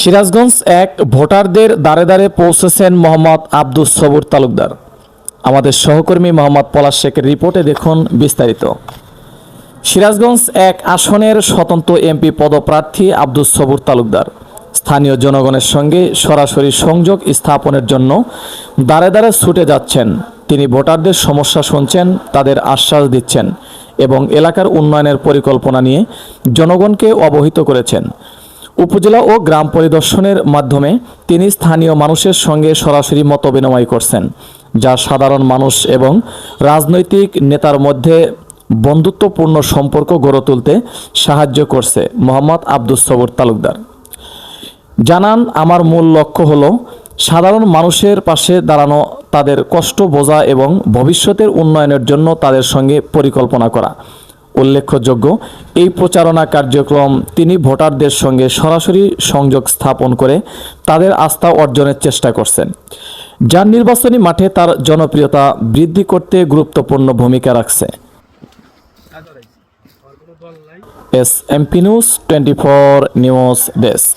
সিরাজগঞ্জ এক ভোটারদের দ্বারে দ্বারে পৌঁছেছেন মোহাম্মদ আব্দুস সবুর তালুকদার। আমাদের সহকর্মী মোহাম্মদ পলাশ শেখের রিপোর্টে দেখুন বিস্তারিত। সিরাজগঞ্জ এক আসনের স্বতন্ত্র এমপি পদপ্রার্থী আব্দুস সবুর তালুকদার। স্থানীয় জনগণের সঙ্গে সরাসরি সংযোগ স্থাপনের জন্য দ্বারে দ্বারে ছুটে যাচ্ছেন। তিনি ভোটারদের সমস্যা শুনছেন, তাদের আশ্বাস দিচ্ছেন এবং এলাকার উন্নয়নের পরিকল্পনা নিয়ে জনগণকে অবহিত করেছেন। উপজেলা ও গ্রাম পরিদর্শনের মাধ্যমে তিনি স্থানীয় মানুষের সঙ্গে সরাসরি মত বিনিময় করছেন, যা সাধারণ মানুষ এবং রাজনৈতিক নেতার মধ্যে বন্ধুত্বপূর্ণ সম্পর্ক গড়ে তুলতে সাহায্য করছে মোহাম্মদ আব্দুস সবুর তালুকদার। জানান, আমার মূল লক্ষ্য হলো সাধারণ মানুষের পাশে দাঁড়ানো, তাদের কষ্ট বোঝা এবং ভবিষ্যতের উন্নয়নের জন্য তাদের সঙ্গে পরিকল্পনা করা। উল্লেখযোগ্য, এই প্রচারণা কার্যক্রম তিনি ভোটারদের সঙ্গে সরাসরি সংযোগ স্থাপন করে তাদের আস্থা অর্জনের চেষ্টা করছেন। যার নির্বাচনী মাঠে তার জনপ্রিয়তা বৃদ্ধি করতে গুরুত্বপূর্ণ ভূমিকা রাখছে। S MP news twenty four news desk.